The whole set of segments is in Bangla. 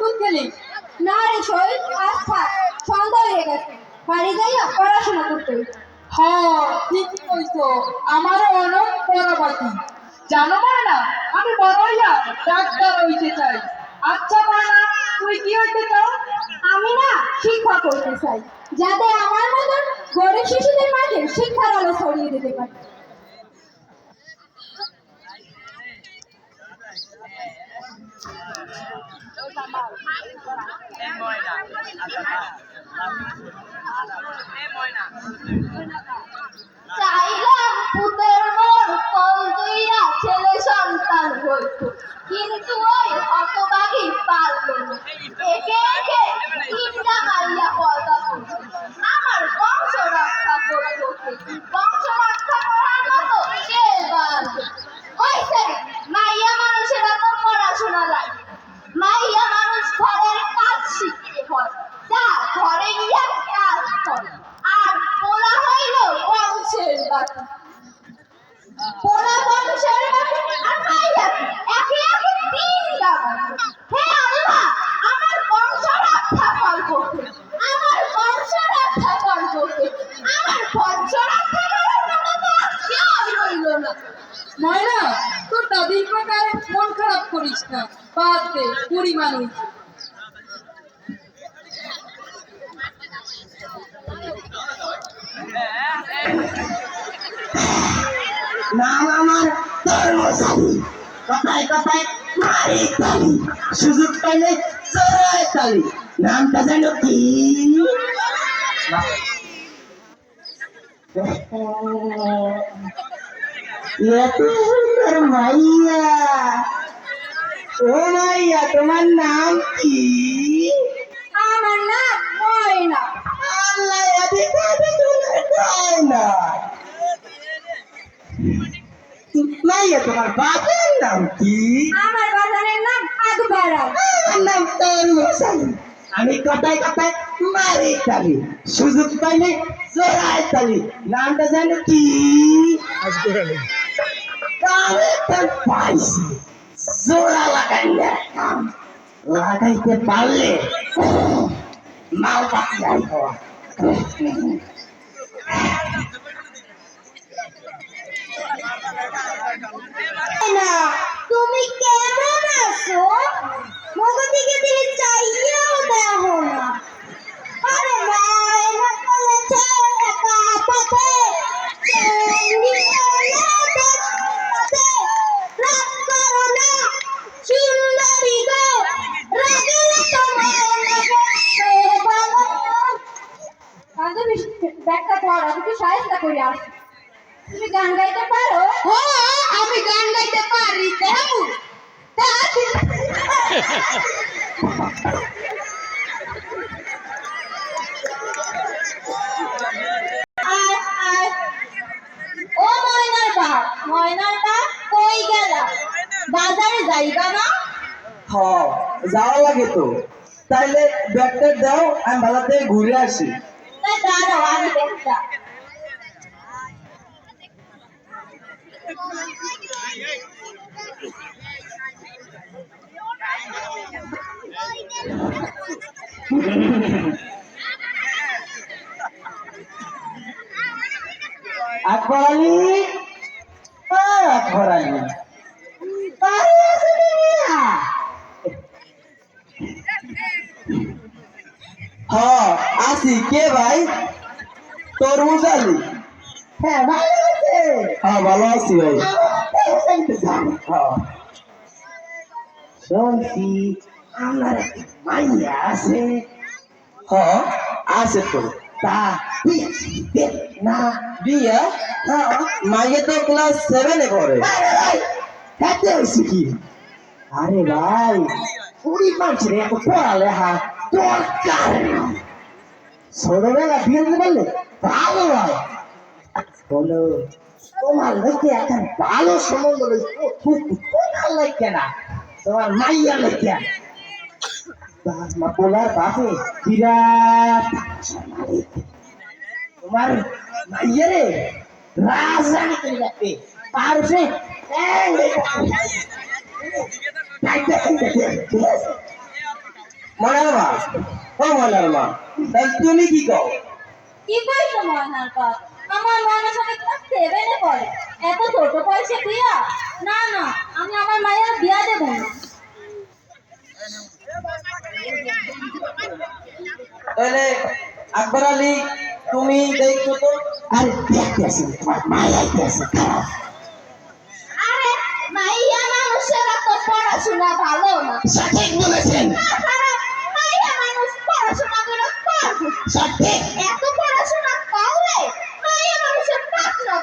দুধ খেলি না রে শহীদ আজ থাক সন্ধ্যা হয়ে গেছে। বাড়ি যাইয়া পড়াশোনা করতে হ্যাঁ ঠিক কইছো। আমারও অনেক পড়াবাকি। জানো না আমি বড় হইয়া ডাক্তার হইতে চাই। আচ্ছা বানা তুই কি হইতে চাও? আমি না শিক্ষক হইতে চাই যাতে আমার মতন গরিব শিশুদের মাঝে শিক্ষার আলো ছড়িয়ে দিতে পারি। চাইলাম শিখতে যা, ঘরে গিয়া কাজ করে। আর পোলা হইল বংশের বাকি পোলা বংশের বাকি আর মাইয়া কি? একে একে তিনটা বাকি হে আল্লাহ, আমার বংশ রক্ষা করব কে? আমার বংশ রক্ষা করব কে? আমার বংশ রক্ষা করার মতো তো কেউ রইল না। ময়না, তোর দাদির প্রকার মন খারাপ করিস না। বাদ দে, বুড়ি মানুষ। নাম আমার ধর্মশালী। কথায় কথায় মারি তালি সুযোগ পাইলে জোড়ায় তালি নামটা যেন কি? এত মাইয়া। ও মাইয়া, তোমার নাম কি আমার নাম ময়না আল্লাহ এদিকে এদিকে দেয় না মাইয়া তোমার বাপের নাম কি? আমার বাজারের নাম আকবর আমার নাম তোর মশাই আমি কথায় কথায় মারি তালি সুযোগ পাইলে জোড়ায় তালি নামটা জানো কি? কারে তার পাইছি। জোড়া লাগাই না লাগাইতে পারলে মাল পাতি আইব না। তুমি কেমন আছো? মগো দিকে দিকে চাইয়াও দেখো না। আরে মায়না বলেছে একা পথে ব্যাগটা পর, আমি কি সাহায্য করে আসি। তুমি গান গাইতে পারো? ও আমি গান গাইতে পারি দেবু ও ময়নার বাপ ময়নার বাপ কই গেলা? বাজারে যাইবা না? হ যাওয়া লাগে তো। তাইলে ব্যাগটা দাও আমি ভালো থেকে ঘুরে আসি। দাঁড়াও আমি দেখতা আকবর আলী ও আকবর আলী বাড়ি আসেনি মিয়া? হ্যাঁ আসি কে ভাই তরমুজ আলী হ্যাঁ ভালো আছে হ্যাঁ ভালো আছি ভাই। হ্যাঁ। শুনছি আমার একটা মাইয়া আছে। হ্যাঁ। আছে তো। তা না বিয়ে? হ্যাঁ মাইয়া তো ক্লাস সেভেনে পড়ে। হাতে হয়েছে কি? আরে ভাই কুড়ি মানুষের এত পড়ালেখা দরকার নাই ছোটবেলা বিয়ে দিতে পারলে ভালো হয়। বলো। তোমার লোকে এখন ভালো সম্বন্ধ তোমার লাগে না, তোমার মাইয়া লাগে পোলার বাপে বিরাট তোমার মাইয়া রে রাজধানী করে রাখবে। মনার মা, ও মনার মা তুমি কি কি কইছো ময়নার বাপ? আমার ময়নার সাথে ক্লাস সেভেনে পড়ে এত ছোট বয়সে বিয়া না না আমি আমার মায়ের বিয়া দেব না। তাহলে আকবর আলী তুমি দেখছ তো? আরে দেখতে আসি তোমার মায় আইতে আসে আরে মাইয়া মানুষেরা তো পড়াশোনা ভালো না। সঠিক বলেছেন। মাইয়া মানুষ পড়াশোনা করে পারবে সঠিক। এত পড়াশোনা করলে মাইয়া মানুষের পাতনা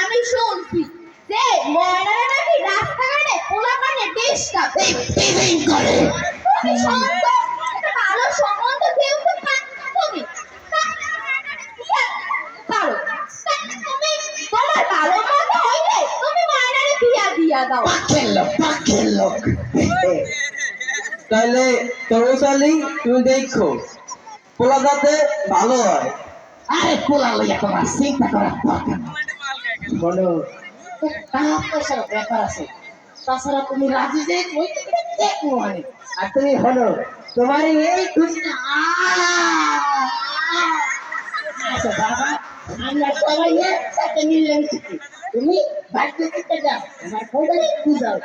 আমি শুনছি যে ময়নারা নাকি রাস্তাঘাটে পোলা মানে ডিস্টার্ব করে তুমি সম্বন্ধ একটা ভালো সম্বন্ধ ভালো মতো হইলে তুমি মায়ের বিয়া দিয়া দাও তাহলে তুমি দেখো পোলা যাতে ভালো হয়। আরে পোলা লইয়া তোমার চিন্তা করার দরকার বলো। টাকা পয়সার ব্যাপার আছে তাছাড়া তুমি রাজি যে দেখব অনেক আর তুমি হলো তোমার এই খুশিটা আচ্ছা বাবা। আমরা সবাই একসাথে মিললে মিশে তুমি বাড়িতে দিতে যাও আমার একটু যাও।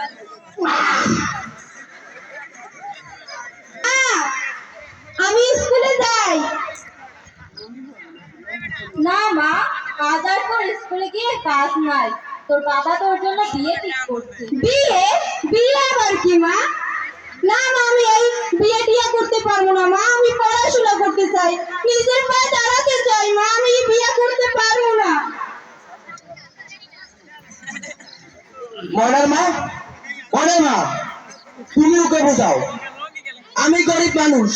আমি স্কুলে যাই। না মা আজ আর তোর স্কুলে গিয়ে কাজ নাই। তোর বাবা তোর জন্য বিয়ে ঠিক করছে। বিয়ে? বিয়ে আবার কি মা? না মা, আমি এই বিয়ে করতে পারব না, মা, আমি পড়াশোনা করতে চাই। নিজের পায়ে দাঁড়াতে চাই, মা, আমি বিয়ে করতে পারব না। মনার মা মা, তুমি ওকে বোঝাও। আমি গরিব মানুষ,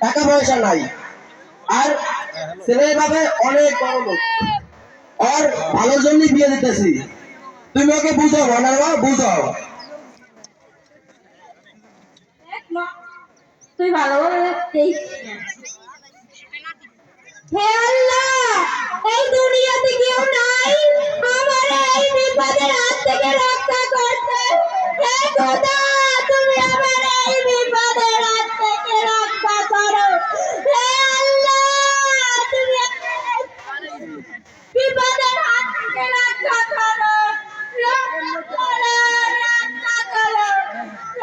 টাকা পয়সা নাই। আর ছেলের ভাবে অনেক বড় লোক। আর ভালোর জন্যই বিয়ে দিতেছি। তুমি ওকে বুঝাও মনার মা, বুঝাও দেখ মা, তুই ভালোভাবে দেখিস। না। হে আল্লাহ, এই দুনিয়াতে কেউ নাই। আমার এই বিপদের হাত থেকে রক্ষা করতে। হে খোদা তুমি আমার এই বিপদের হাত থেকে রক্ষা করো হে আল্লাহ তুমি আমার এই বিপদের হাত থেকে রক্ষা করো রক্ষা করো রক্ষা করো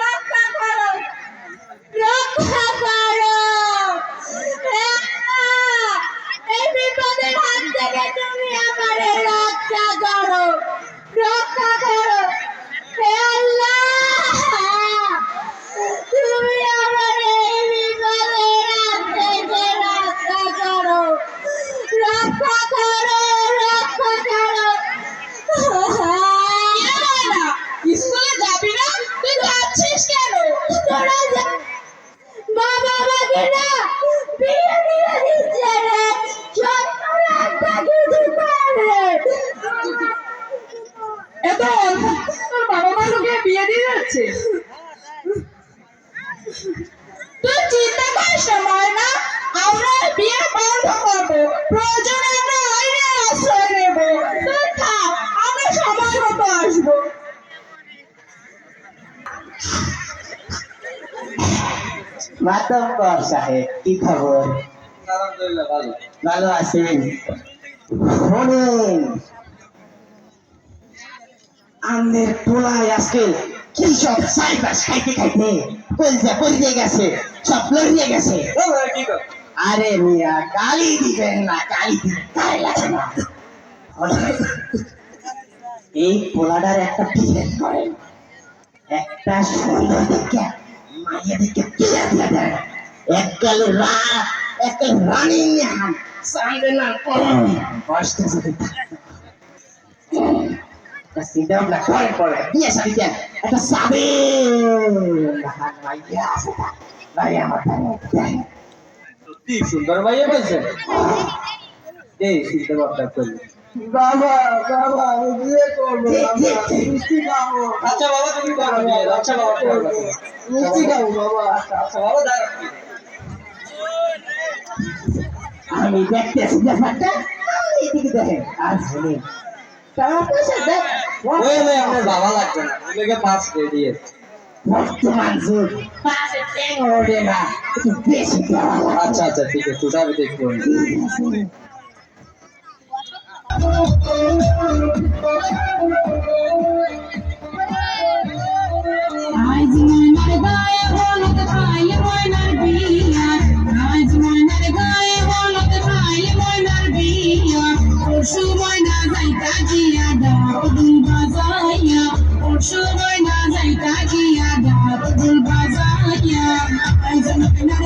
রক্ষা করো রক্ষা করো হে আল্লাহ, এই বিপদের হাত থেকে তুমি আমারে রক্ষা করো রক্ষা করো হে আল্লাহ তুমি আমার এই বিপদের হাত থেকে রক্ষা করো রক্ষা করো রক্ষা করো স্কুলে যাবি না তুই যাচ্ছিস কেন তোরা যা বাবা আমাকে না বিয়ে দিয়ে দিচ্ছে রে সত্তর একটা কিছু করে এত অল্প তোর বাবা মা লোকে বিয়ে দিয়ে যাচ্ছে। তুই চিন্তা করিস না ময়না আমরা বিয়ে বন্ধ করব। প্রয়োজনে আমরা আইনে আশ্রয় নেব। তুই থাক আমরা সময় মতো আসব। মাতব্বর সাহেব কি খবর? আলহামদুলিল্লাহ ভালো। ভালো আছেন? শোনেন আমাদের টোলায় আজকে কি সব সাইবাস খাইতে? খাইতে কলজা পড়িয়ে গেছে সব লড়িয়ে গেছে। আরে মিয়া গালি দিবেন না গালি গায়ে লাগে না। এই পোলাডার একটা বিয়ে করেন একটা সুন্দর দিকে মাইয়া দিকে বিয়ে দিয়ে দেন এককালে রা এককালে রানী নিহাম চাইবে না কম কষ্ট যদি থাকে। তা চিন্তা ভাবনা করে বিয়ে শাড়ি দেন একটা সাবে মাইয়া আছে ভাই আমার দেন সত্যি সুন্দর ভাইয়া বলছেন এই চিন্তা ভাবনা করলি বাবা বাবা আমি বিয়ে করব মিষ্টি খাব আচ্ছা বাবা তুমি করো আচ্ছা বাবা মিষ্টি খাব বাবা আচ্ছা বাবা দাঁড়াও আমি দেখতেছি ব্যাপারটা আপনি এদিকে দেখেন আর শুনি টাকা পয়সা দেখ ওই ওই আপনার বাবা লাগবে না। ওইটাকে পাঁচ রেডি আছে বর্তমান যুগ পাশে ট্যাং ওঠে না একটু বেশি আচ্ছা আচ্ছা ঠিক আছে ওটা আমি দেখব আজ ময়নার গায়ে হলুদ খাইলে ময়নার বিয়া, আজ ময়নার গায়ে হলুদ খাইলে ময়নার বিয়া। পরশু ময়না যাইতা ডাক দুল বাজাইয়া পরশু ময়না যাইতা গিয়া ডাক দুল বাজাইয়া আজ ময়নার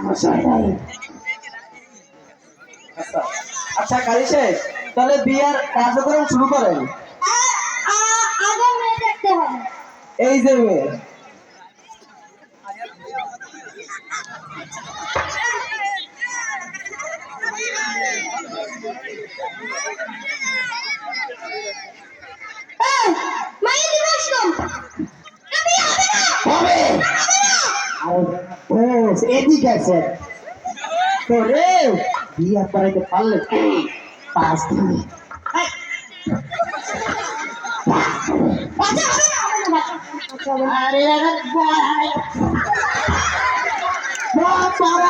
আচ্ছা আচ্ছা শেষ। তাহলে বিয়ার কার্যক্রম শুরু করেন। হবে। এই যে মেয়ে এই, মায়ের দিকে আসলাম আমি হবে না হবে আর ও এদিকে আছে তো রে বিয়া করাইতে পারলে পাঁচ দিন বাচ্চা হবে না হবে না বাচ্চা হবে না। আরে আরে বড় বড় বড়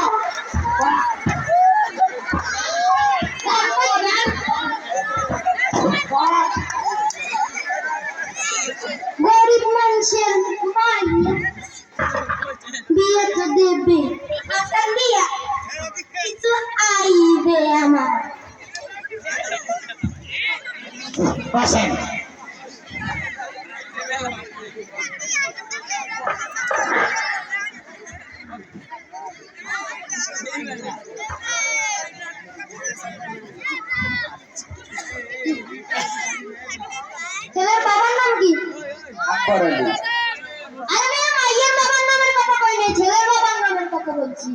তারপর গান। গরিব মানুষের মাই তো দেবে আপনার বিয়ে কিছু আইবে আমার বসেন ছেলের বাবার নাম কি আকবর আলী আরে মেয়ে মাইয়ের বাবার নামের কথা কই নাই ছেলের বাবার নামের কথা বলছি ও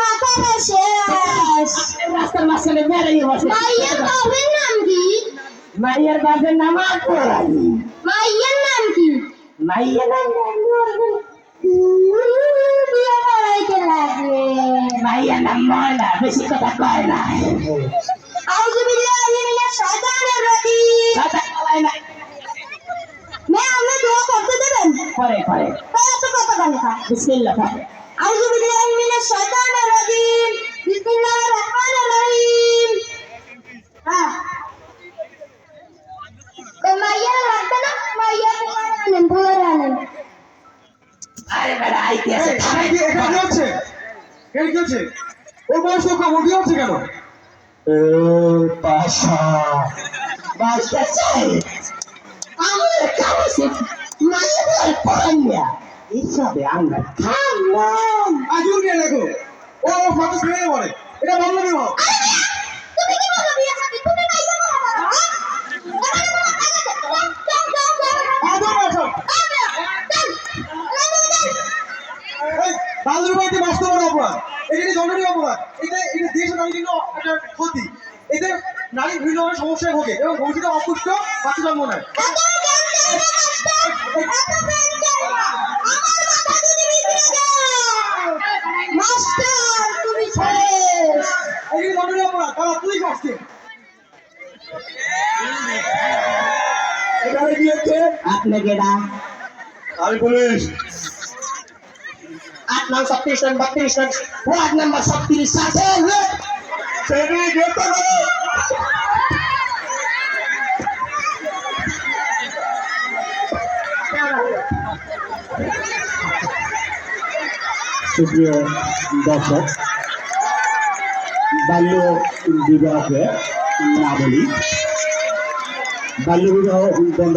মাথাটা শেষ রাস্তার মাঝখানে বেড়াই বসে মাইয়ের বাবার নাম কি মাইয়ের বাপের নাম আকবর আলী। মাইয়ের নাম কি? মাইয়ের নাম বিয়ে করাইতে মাইয়ের নাম ময়না বেশি কথা কয় না। আউযুবিল্লাহি মিনাশ শাইতানির রাজিম কথা কয় না। মে আপনি দোয়া করতে দেবেন? পরে পরে। কত কথা বিসমিল্লাহ। পরে আউযুবিল্লাহি মিনাশ শাইতানির রাজিম বিসমিল্লাহির রহমানির রহিম হ্যাঁ তো মাইয়া লাগবে না? মাইয়া আনেন ভুলে আনেন আরে বেড়া আইতে আছে এখানে কি হচ্ছে এখানে কি হচ্ছে ওর বয়স তো কম ও কি হচ্ছে কেন? ও পাশা বাসটা চাই। বসে মায়েদের পড়াইয়া এটা বন্ধ বিবাহ তুমি কি বলো বিয়ে শাদী তুমি মাইয়া বলো না হ্যাঁ? এখানে তোমার কাজ আছে। যাও, যাও, যাও, যাও। আদর বাসা যাও, যাও, যাও। যাও, যাও, যাও। এই বালুর অপরাধ এটা একটি দণ্ডনীয় অপরাধ এটা এটা দেশ জন্য একটা ক্ষতি এতে নারী বিভিন্ন ধরনের সমস্যায় ভোগে এবং ভবিষ্যতে অপুষ্ট বাচ্চা জন্ম নেয় এখানে কি হচ্ছে আপনাকে না আমি পুলিশ আট নাম ছত্রিশ নাম বত্রিশ নাম ওয়ার্ড নাম্বার ছত্রিশ আছে সেটি গ্রেপ্তার করো সুপ্রিয় দর্শক বাল্য বিবাহকে না বলি বাল্য বিবাহ দণ্ড